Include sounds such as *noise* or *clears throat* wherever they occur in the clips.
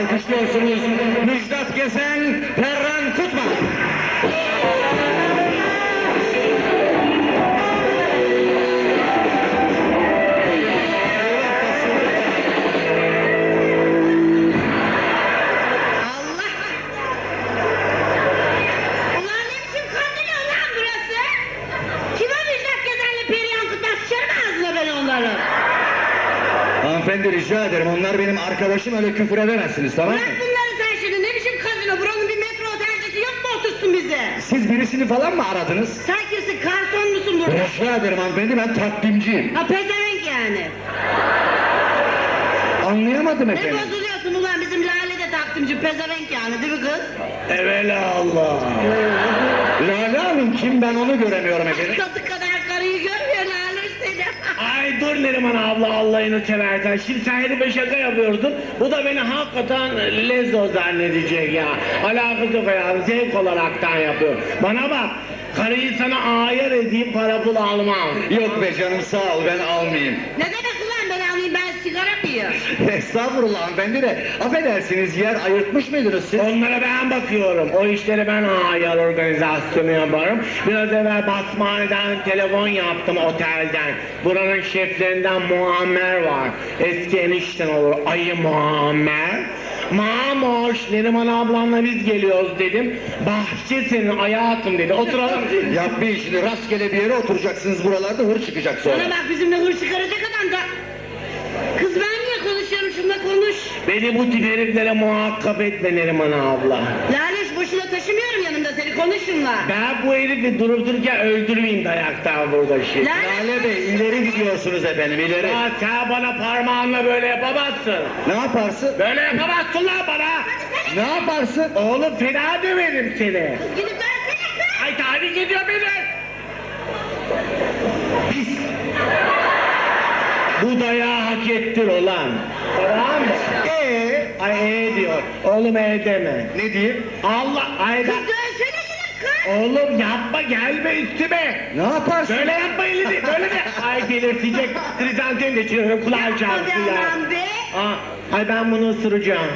Alkışlıyorsunuz Müjdat Gesen, rica ederim onlar benim arkadaşım öyle küfür edemezsiniz tamam mı? Bırak bunları sen şimdi ne biçim kazino buranın bir metro otelcisi yok mu otursun bize? Siz birisini falan mı aradınız? Sen kimsin karton musun burada? Rica ederim hanımefendi ben takdimciyim. Ha pezevenk yani. Anlayamadım Ne efendim. bozuluyorsun ulan bizim Lale de takdimci pezevenk yani değil mi kız? Evelallah. Lale Hanım kim ben onu göremiyorum efendim. Katı dur Neriman abla Allah'ını seversen. Şimdi sen herife şaka yapıyordun. Bu da beni hakikaten lezo zannedecek ya. Alakası yok ya. Zevk olaraktan yapıyor. Bana bak. Karıyı sana ayar edeyim para pul almam. Yok be canım sağ ol ben almayayım. ne demek ulan ben alayım ben sigara mı yiyorum? Estağfurullah hanımefendi de affedersiniz yer ayırtmış mıydınız siz? Onlara ben bakıyorum. O işleri ben ayar organizasyonu yaparım. Biraz evvel basmaneden telefon yaptım otelden. Buranın şeflerinden Muammer var. Eski enişten olur. Ayı Muammer. Mamoş, Neriman ablamla biz geliyoruz dedim. Bahçe senin hayatım dedi. Oturalım. *laughs* Yapmayın şimdi rastgele bir yere oturacaksınız buralarda hır çıkacak sonra. Bana bak bizimle hır çıkaracak adam da. Kız ben niye konuşuyorum şununla konuş. Beni bu tip heriflere muhakkak etme Neriman abla. Laleş boşuna taşımıyorum yanımda seni konuş şunla. Ben bu herifi durup dururken öldürmeyeyim dayaktan burada şimdi. Lale Lale Bey ileri gidiyorsunuz efendim ileri. Ya sen bana parmağınla böyle yapamazsın. Ne yaparsın? Böyle yapamazsın lan bana. Ne yaparsın? Oğlum fena döverim seni. gidip dönsene. Ay tahrik ediyor beni. Pis. Bu dayağı hak ettir olan. Tamam mı? Ee, Ay e diyor. Oğlum e deme. ne diyeyim? Allah ay Kız ben... dönsene gidip kız. Oğlum yapma gelme üstüme. Ne yaparsın? Böyle yapma elini böyle de. Ay delirtecek. Krizantem geçiriyorum kulağı çarptı ya. aman be. Aa, ay ben bunu ısıracağım.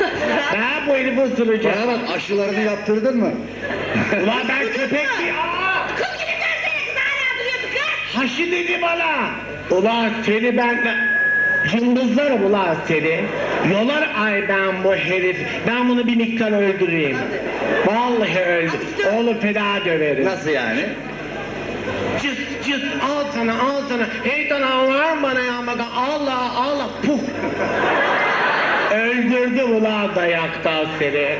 *laughs* ben bu herifi ısıracağım. Bana bak aşılarını yaptırdın mı? Ulan ben köpek bir... Aa! Kız gidip dönsene kız hala duruyorsun kız. Haşı dedi bana. Ulan seni ben... Cımbızlarım ulan seni. Yolar ay ben bu herif. Ben bunu bir miktar öldüreyim. Vallahi öldür. Oğlum feda döverim. Nasıl yani? Cıs cıs al sana al sana. Hey sana var mı bana ya Allah Allah puf. Öldürdüm ulan dayaktan seni.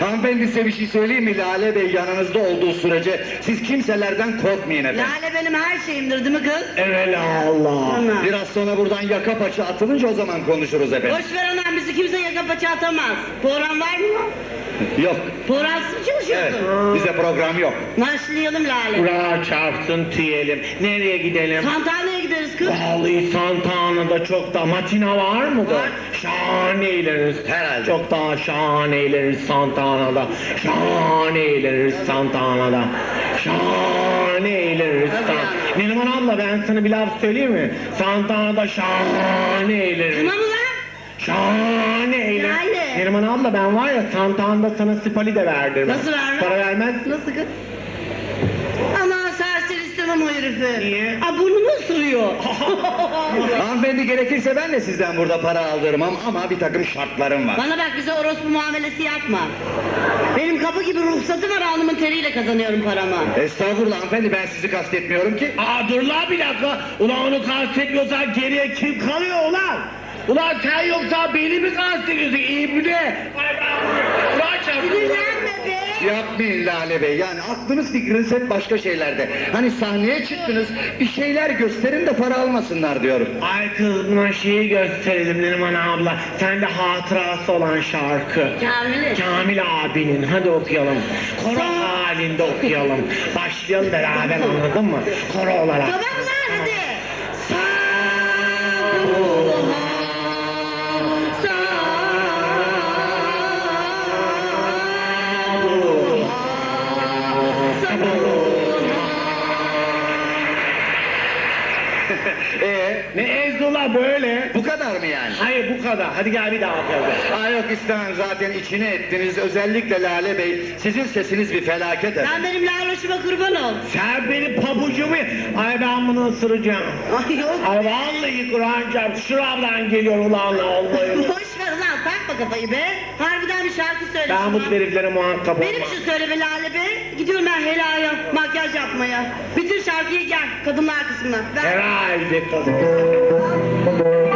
Hanımefendi size bir şey söyleyeyim mi? Lale Bey yanınızda olduğu sürece siz kimselerden korkmayın efendim. Lale benim her şeyimdir değil mi kız? Evet Allah. Ana. Biraz sonra buradan yaka paça atılınca o zaman konuşuruz efendim. Boş ver anam bizi kimse yaka paça atamaz. Program var mı? Yok. Programsız Evet. çalışıyorsun. Bize program yok. Başlayalım Lale. Kura çarpsın tüyelim. Nereye gidelim? Santane'ye gideriz kız. Vallahi Santana'da çok da matina var mı da? Var. Şahane eğleniriz. Herhalde. Çok daha şahane eğleniriz Santana'da. Şahane eğleniriz Santana'da. Şahane eğleniriz. Tabii San- Neriman abla ben sana bir laf söyleyeyim mi? Santana'da şahane eğleniriz. Tamam ulan. Şahane eğleniriz. Yani. Neriman abla ben var ya Santana'da sana spali de verdirmem. Nasıl vermez? Para vermez. Nasıl kız? Ama serseri istemem o herifi. Niye? Aa burnumu ısırıyor. *laughs* Hanımefendi gerekirse ben de sizden burada para aldırmam ama bir takım şartlarım var. Bana bak bize orospu muamelesi yapma. Benim kapı gibi ruhsatı var alnımın teriyle kazanıyorum paramı. Estağfurullah hanımefendi ben sizi kastetmiyorum ki. Aa dur lan bir dakika. Ulan onu kastetmiyorsan geriye kim kalıyor ulan? Ulan sen yoksa beni mi kastediyorsun? İbne. Ulan be. Yapmayın Lale Bey yani aklınız fikriniz hep başka şeylerde. Hani sahneye çıktınız bir şeyler gösterin de para almasınlar diyorum. Ay kız buna şeyi gösterelim Neriman abla. Sende hatırası olan şarkı. Kamil'i. Kamil abinin hadi okuyalım. Koro halinde okuyalım. Başlayalım beraber anladın mı? Koro olarak. Tamam lan hadi. Ezdola böyle? bu kadar mı yani? Hayır bu kadar. Hadi gel bir daha okuyalım. Aa yok istemem zaten içine ettiniz. Özellikle Lale Bey. Sizin sesiniz bir felaket efendim. Sen benim laloşuma kurban ol. Sen benim pabucumu... Ay ben bunu ısıracağım. Ay yok. Ay vallahi Kur'an çarptı. Şuradan geliyor ulan vallahi. Boş kafayı be. Harbiden bir şarkı söyle. Ben bu şuna. heriflere muhakkak Benim olmam. için söyle be Lale be. Gidiyorum ben helaya makyaj yapmaya. Bitir şarkıyı gel kadınlar kısmına. Ver. Herhalde tabii. *laughs*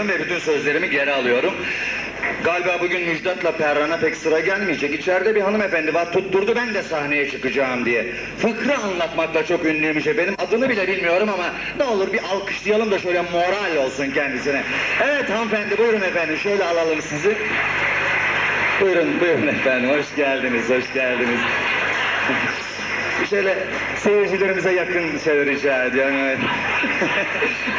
ediyorum ve bütün sözlerimi geri alıyorum. Galiba bugün Müjdat'la Perran'a pek sıra gelmeyecek. İçeride bir hanımefendi var tutturdu ben de sahneye çıkacağım diye. Fıkra anlatmakla çok ünlüymüş efendim. Adını bile bilmiyorum ama ne olur bir alkışlayalım da şöyle moral olsun kendisine. Evet hanımefendi buyurun efendim şöyle alalım sizi. Buyurun buyurun efendim hoş geldiniz hoş geldiniz. *laughs* Şöyle seyircilerimize yakın şeyler rica ediyorum. Evet.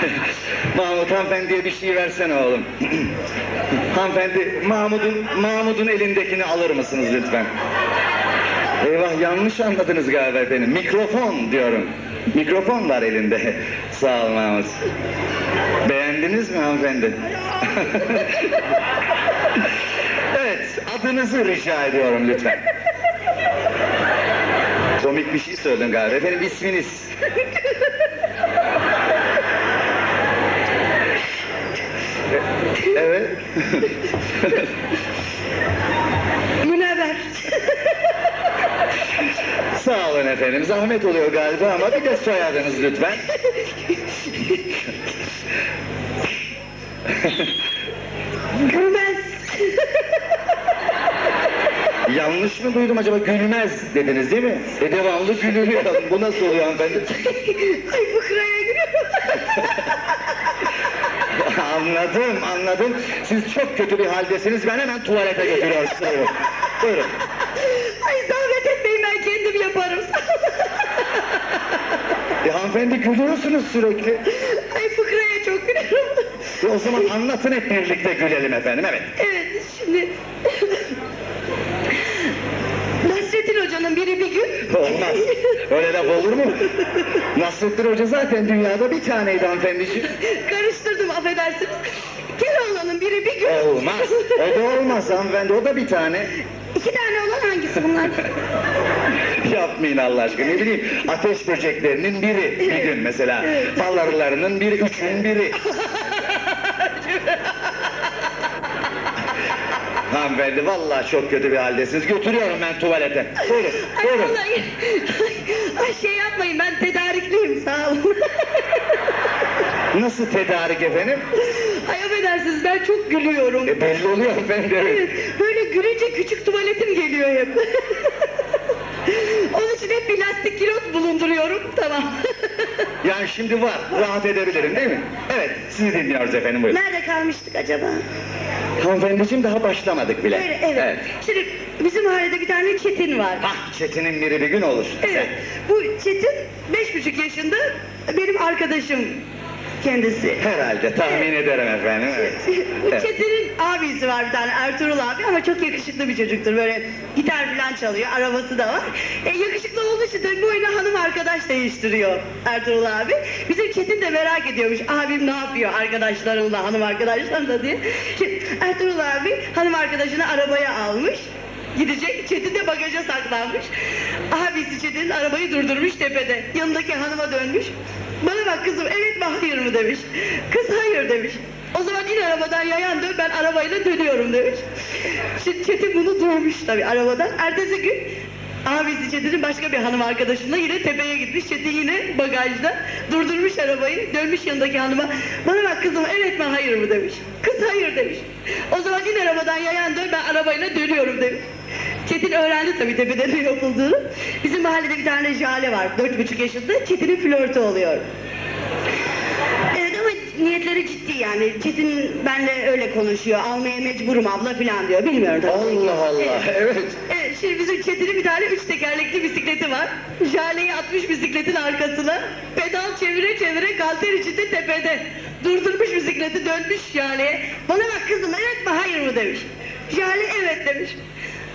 *laughs* Mahmut hanımefendiye bir şey versene oğlum. *clears throat* Hanımefendi Mahmut'un Mahmut'un elindekini alır mısınız lütfen? Eyvah yanlış anladınız galiba efendim. Mikrofon diyorum. Mikrofon var elinde. *laughs* Sağ ol Mahmut. Beğendiniz mi hanımefendi? *laughs* evet adınızı rica ediyorum lütfen. Komik bir şey söyledin galiba. Efendim isminiz? *laughs* evet. Münevver. Sağ olun efendim. Zahmet oluyor galiba ama bir de soyadınız lütfen. Gülmez. Yanlış mı duydum acaba? Gülmez dediniz değil mi? E devamlı gülülüyor. Bu nasıl oluyor hanımefendi? *laughs* Ay fıkraya giriyorum. *laughs* anladım, anladım. Siz çok kötü bir haldesiniz. Ben hemen tuvalete götürüyorum. Buyurun. Buyurun. Ay zahmet etmeyin ben kendim yaparım. E, hanımefendi gülüyorsunuz sürekli. Ay fıkraya çok gülüyorum. E, o zaman anlatın hep birlikte gülelim efendim. Evet. Evet şimdi... Olanın biri bir gün. Olmaz. Öyle laf olur mu? Nasrettin Hoca zaten dünyada bir taneydi hanımefendiciğim. Karıştırdım affedersiniz. Keloğlan'ın biri bir gün. Olmaz. O da olmaz hanımefendi. O da bir tane. İki tane olan hangisi bunlar? Yapmayın Allah aşkına. Ne bileyim ateş böceklerinin biri bir gün mesela. Bal arılarının biri, üçün biri. *laughs* Hanımefendi vallahi çok kötü bir haldesiniz. Götürüyorum ben tuvalete. Buyurun, Ay buyurun. vallahi. Ay şey yapmayın ben tedarikliyim sağ olun. Nasıl tedarik efendim? Ay affedersiniz ben çok gülüyorum. E, belli oluyor efendim. Evet, böyle gülünce küçük tuvaletim geliyor hep. Onun için hep bir lastik kilot bulunduruyorum. Tamam. Yani şimdi var, rahat edebilirim değil mi? Evet, sizi dinliyoruz efendim buyurun. Nerede kalmıştık acaba? Hanımefendiciğim daha başlamadık bile. Öyle, evet. Şimdi bizim mahallede bir tane Çetin var. Ah, Çetin'in biri bir gün olur. Evet. Bu Çetin beş buçuk yaşında benim arkadaşım kendisi. Herhalde tahmin ederim efendim. *laughs* Evet. Çetin'in abisi var bir tane Ertuğrul abi ama çok yakışıklı bir çocuktur. Böyle gitar falan çalıyor, arabası da var. E, yakışıklı olduğu için tabii bu oyuna hanım arkadaş değiştiriyor Ertuğrul abi. Bizim Çetin de merak ediyormuş abim ne yapıyor arkadaşlarımla, hanım arkadaşlarımla diye. Şimdi Ertuğrul abi hanım arkadaşını arabaya almış. Gidecek, Çetin de bagaja saklanmış. Abisi Çetin'in arabayı durdurmuş tepede. Yanındaki hanıma dönmüş. Bana bak kızım evet mi hayır mı demiş. Kız hayır demiş. O zaman in arabadan yayan dön ben arabayla dönüyorum demiş. Şimdi Çetin bunu duymuş tabii arabadan. Ertesi gün abisi Çetin'in başka bir hanım arkadaşıyla yine tepeye gitmiş. Çetin yine bagajda durdurmuş arabayı. Dönmüş yanındaki hanıma. Bana bak kızım evet mi hayır mı demiş. Kız hayır demiş. O zaman in arabadan yayan dön ben arabayla dönüyorum demiş. Çetin öğrendi tabii tepede ne yapıldığını. Bizim mahallede bir tane Jale var. Dört buçuk yaşında. Çetin'in flörtü oluyor. Evet ama niyetleri ciddi yani. Çetin benle öyle konuşuyor. Almaya mecburum abla falan diyor. Bilmiyorum tabii. Allah Allah, Evet. evet. Şimdi bizim Çetin'in bir tane üç tekerlekli bisikleti var. Jale'yi atmış bisikletin arkasına. Pedal çevire çevire kalter içinde tepede. Durdurmuş bisikleti dönmüş Jale'ye. Bana bak kızım evet mi hayır mı demiş. Jale evet demiş.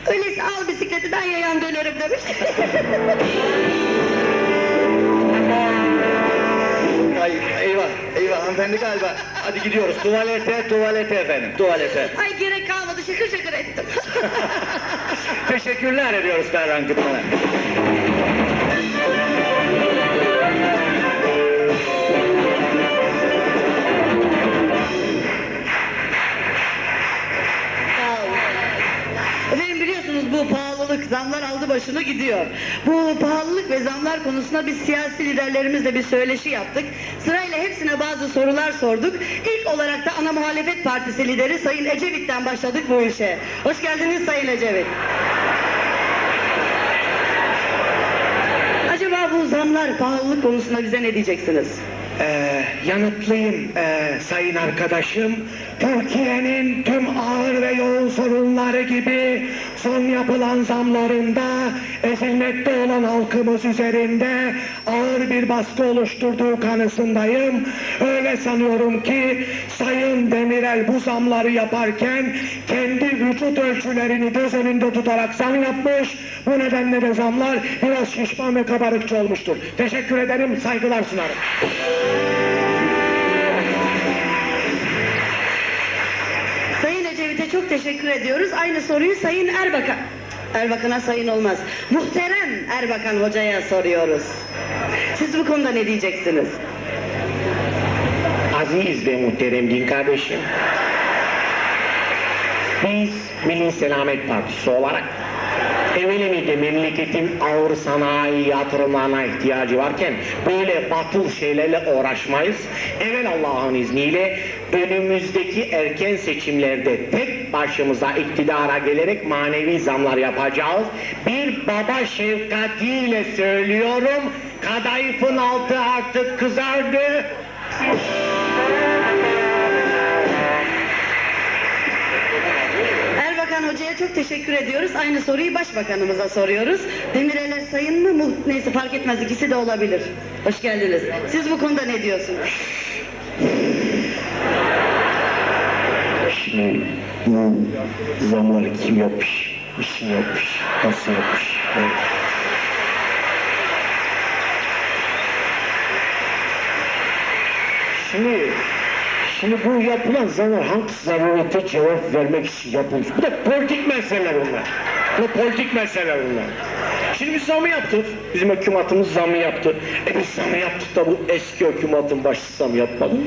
Öyleyse al bisikleti ben yayan dönerim demiş. *laughs* Ay, eyvah, eyvah hanımefendi galiba. Hadi gidiyoruz tuvalete, tuvalete efendim, tuvalete. Ay gerek kalmadı şakır şakır ettim. *laughs* Teşekkürler ediyoruz Ferhan Kıtman'a. Bu pahalılık, zamlar aldı başını gidiyor. Bu pahalılık ve zamlar konusunda biz siyasi liderlerimizle bir söyleşi yaptık. Sırayla hepsine bazı sorular sorduk. İlk olarak da ana muhalefet partisi lideri Sayın Ecevit'ten başladık bu işe. Hoş geldiniz Sayın Ecevit. Acaba bu zamlar, pahalılık konusunda bize ne diyeceksiniz? Ee, yanıtlayayım ee, sayın arkadaşım. Türkiye'nin tüm ağır ve yoğun sorunları gibi son yapılan zamlarında ezilmekte olan halkımız üzerinde ağır bir baskı oluşturduğu kanısındayım. Öyle sanıyorum ki Sayın Demirel bu zamları yaparken kendi vücut ölçülerini göz önünde tutarak zam yapmış. Bu nedenle de zamlar biraz şişman ve kabarıkçı olmuştur. Teşekkür ederim, saygılar sunarım. Teşekkür ediyoruz. Aynı soruyu Sayın Erbakan... Erbakan'a sayın olmaz. Muhterem Erbakan Hoca'ya soruyoruz. Siz bu konuda ne diyeceksiniz? Aziz ve muhterem din kardeşim. Biz Milli Selamet Partisi olarak evvelimizde memleketin ağır sanayi yatırımlarına ihtiyacı varken böyle batıl şeylerle uğraşmayız. Evvel Allah'ın izniyle önümüzdeki erken seçimlerde tek başımıza iktidara gelerek manevi zamlar yapacağız. Bir baba şefkatiyle söylüyorum. Kadayıfın altı artık kızardı. Erbakan Hoca'ya çok teşekkür ediyoruz. Aynı soruyu Başbakanımıza soruyoruz. Demirel'e sayın mı? Neyse fark etmez ikisi de olabilir. Hoş geldiniz. Siz bu konuda ne diyorsunuz? şey, bu zamları kim yapmış, kim yapmış, nasıl yapmış. Evet. Şimdi, şimdi bu yapılan zamlar hangi zarurete cevap vermek için yapılmış? Bu da politik meseleler bunlar. Bu da politik meseleler bunlar. Şimdi biz zamı yaptık. Bizim hükümetimiz zamı yaptı. E biz zamı yaptık da bu eski hükümetin başçısı zamı yapmadı mı?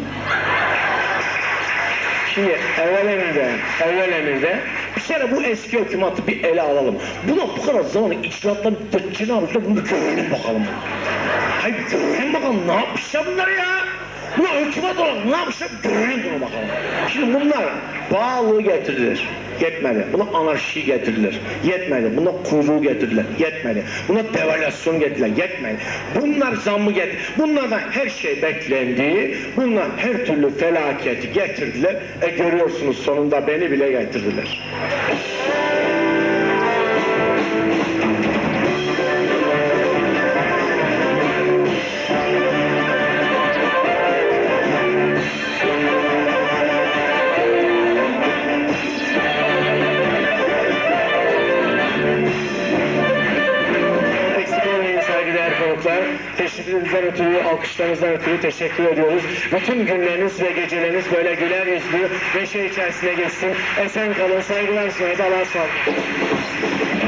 Şimdi evvel emirde, evvel emirde bir kere bu eski hükümeti bir ele alalım. Buna bu kadar zaman icraatların tepkini almışlar bunu görelim bakalım. Hayır görelim bakalım ne yapmışlar bunlar ya? Buna hükümet olarak ne yapmışlar görelim bunu bakalım. Şimdi bunlar bağlılığı getirdiler. Yetmedi. Buna anarşi getirdiler. Yetmedi. Buna kuyruğu getirdiler. Yetmedi. Buna devalüasyon getirdiler. Yetmedi. Bunlar zammı getir. Bunlardan her şey beklendi. Bunlar her türlü felaketi getirdiler. E görüyorsunuz sonunda beni bile getirdiler. Alkışlarınızdan ötürü teşekkür ediyoruz. Bütün günleriniz ve geceleriniz böyle güler yüzlü, neşe içerisinde geçsin. Esen kalın, saygılar sunarız. Allah'a ısmarladık.